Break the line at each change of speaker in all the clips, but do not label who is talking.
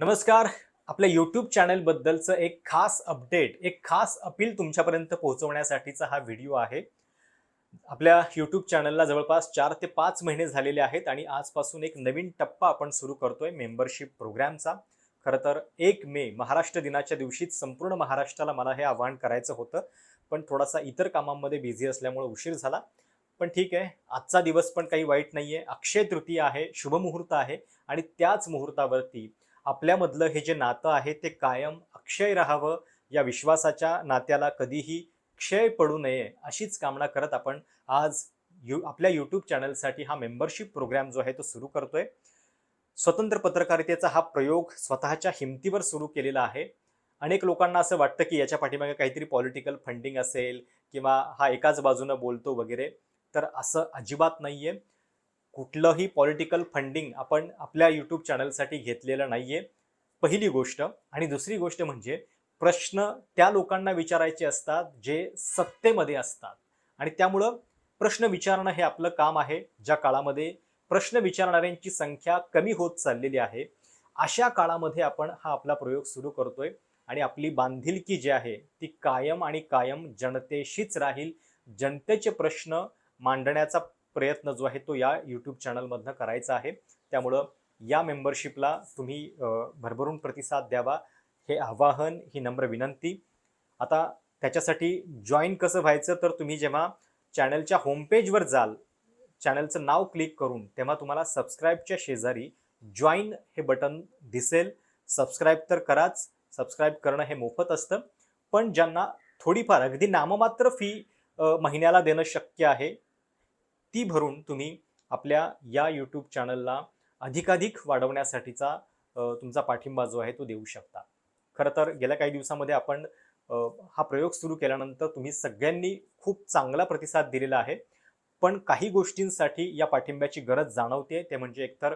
नमस्कार. आपल्या यूट्यूब चॅनलबद्दलचं एक खास अपडेट एक खास अपील तुमच्यापर्यंत पोहोचवण्यासाठीचा हा व्हिडिओ आहे. आपल्या यूट्यूब चॅनलला जवळपास चार ते पाच महिने झालेले आहेत आणि आजपासून एक नवीन टप्पा आपण सुरू करतोय मेंबरशिप प्रोग्रामचा खरं तर एक मे महाराष्ट्र दिनाच्या दिवशीच संपूर्ण महाराष्ट्राला मला हे आवाहन करायचं होतं. पण थोडासा इतर कामांमध्ये बिझी असल्यामुळे उशीर झाला. पण ठीक आहे आजचा दिवस पण काही वाईट नाही आहे अक्षय तृतीया आहे शुभमुहूर्त आहे आणि त्याच मुहूर्तावरती आपल्यामधलं हे जे नातं आहे ते कायम अक्षय राहावं या विश्वासाच्या नात्याला कधीही क्षय पडू नये अशीच कामना करत आपण आज यू आपल्या यूट्यूब चॅनलसाठी हा मेंबरशिप प्रोग्राम जो आहे तो सुरू करतोय. स्वतंत्र पत्रकारितेचा हा प्रयोग स्वतःच्या हिमतीवर सुरू केलेला आहे. अनेक लोकांना असं वाटतं की याच्या पाठीमागे काहीतरी पॉलिटिकल फंडिंग असेल किंवा हा एकाच बाजूनं बोलतो वगैरे तर असं अजिबात नाही आहे कुठलंही पॉलिटिकल फंडिंग आपण आपल्या यूट्यूब चॅनलसाठी घेतलेलं नाहीये. पहिली गोष्ट. आणि दुसरी गोष्ट म्हणजे प्रश्न त्या लोकांना विचारायचे असतात जे सत्तेमध्ये असतात. आणि त्यामुळं प्रश्न विचारणं हे आपलं काम आहे. ज्या काळामध्ये प्रश्न विचारणाऱ्यांची संख्या कमी होत चाललेली आहे अशा काळामध्ये आपण हा आपला प्रयोग सुरू करतोय. आणि आपली बांधिलकी जी आहे ती कायम आणि कायम जनतेशीच राहील. जनतेचे प्रश्न मांडण्याचा प्रयत्न जो आहे तो या यूट्यूब चॅनलमधनं करायचा आहे. त्यामुळं या मेंबरशिपला तुम्ही भरभरून प्रतिसाद द्यावा. हे आवाहन ही नम्र विनंती. आता त्याच्यासाठी जॉईन कसं व्हायचं? तर तुम्ही जेव्हा चॅनलच्या होमपेजवर जाल चॅनलचं नाव क्लिक करून तेव्हा तुम्हाला सबस्क्राईबच्या शेजारी जॉईन हे बटन दिसेल. सबस्क्राईब तर कराच सबस्क्राईब करणं हे मोफत असतं. पण ज्यांना थोडीफार अगदी नाममात्र फी महिन्याला देणं शक्य आहे ती भरून तुम्ही आपल्या या यूट्यूब चॅनलला अधिकाधिक वाढवण्यासाठीचा तुमचा पाठिंबा जो आहे तो देऊ शकता. खरं तर गेल्या काही दिवसामध्ये आपण हा प्रयोग सुरू केल्यानंतर तुम्ही सगळ्यांनी खूप चांगला प्रतिसाद दिलेला आहे. पण काही गोष्टींसाठी या पाठिंब्याची गरज जाणवते ते म्हणजे एकतर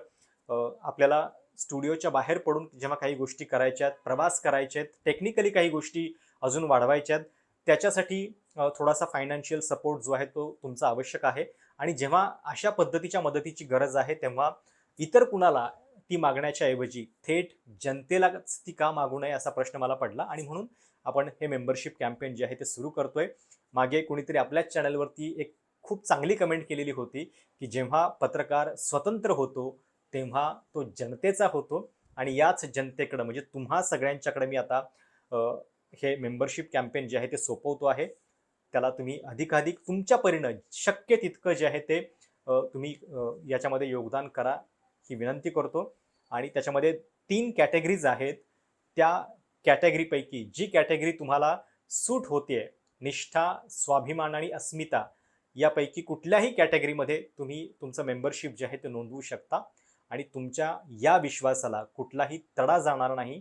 आपल्याला स्टुडिओच्या बाहेर पडून जेव्हा काही गोष्टी करायच्या आहेत प्रवास करायचे आहेत टेक्निकली काही गोष्टी अजून वाढवायच्या आहेत त्याच्यासाठी थोडासा फायनान्शियल सपोर्ट जो आहे तो तुमचा आवश्यक आहे. आणि जेव्हा अशा पद्धतीच्या मदतीची गरज आहे तेव्हा इतर कुणाला ती मागण्याच्या ऐवजी थेट जनतेलाच ती का मागू नये असा प्रश्न मला पडला. आणि म्हणून आपण हे मेंबरशिप कॅम्पेन जे आहे ते सुरू करतोय. मागे कुणीतरी आपल्याच चॅनलवरती एक खूप चांगली कमेंट केलेली होती की जेव्हा पत्रकार स्वतंत्र होतो तेव्हा तो जनतेचा होतो. आणि याच जनतेकडं म्हणजे तुम्हा सगळ्यांच्याकडे मी आता हे मेंबरशिप कॅम्पेन जे आहे ते सोपवतो आहे. त्याला तुम्ही अधिकाधिक तुमच्या परीनं शक्य तितकं जे आहे ते तुम्ही याच्यामध्ये योगदान करा ही विनंती करतो. आणि त्याच्यामध्ये तीन कॅटेगरीज आहेत. त्या कॅटेगरीपैकी जी कॅटेगरी तुम्हाला सूट होते निष्ठा स्वाभिमान आणि अस्मिता यापैकी कुठल्याही कॅटेगरीमध्ये तुम्ही तुमचं मेंबरशिप जे आहे ते नोंदवू शकता. आणि तुमच्या या विश्वासाला कुठलाही तडा जाणार नाही.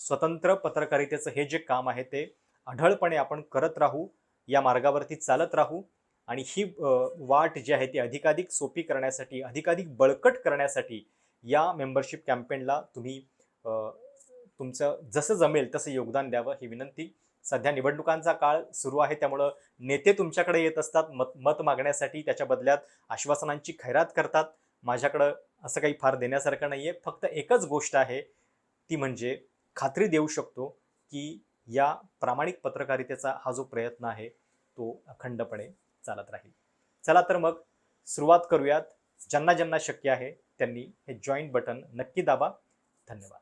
स्वतंत्र पत्रकारितेचं हे जे काम आहे ते अढळपणे आपण करत राहू या मार्गावरती चालत राहू आणि ही वाट जी आहे ती अधिकाधिक सोपी करण्यासाठी अधिकाधिक बळकट करण्यासाठी या मेंबरशिप कॅम्पेनला तुम्ही तुमचं जसं जमेल तसं योगदान द्यावं ही विनंती. सध्या निवडणुकांचा काळ सुरू आहे त्यामुळं नेते तुमच्याकडे येत असतात मत मत मागण्यासाठी त्याच्या बदल्यात आश्वासनांची खैरात करतात. माझ्याकडं असं काही फार देण्यासारखं नाही आहे फक्त एकच गोष्ट आहे ती म्हणजे खात्री देऊ शकतो की या प्रामाणिक पत्रकारितेचा हा जो प्रयत्न आहे तो अखंडपणे चालत राहील. चला तर मग सुरुवात करूयात. ज्यांना ज्यांना शक्य आहे त्यांनी हे जॉईंट बटन नक्की दाबा. धन्यवाद.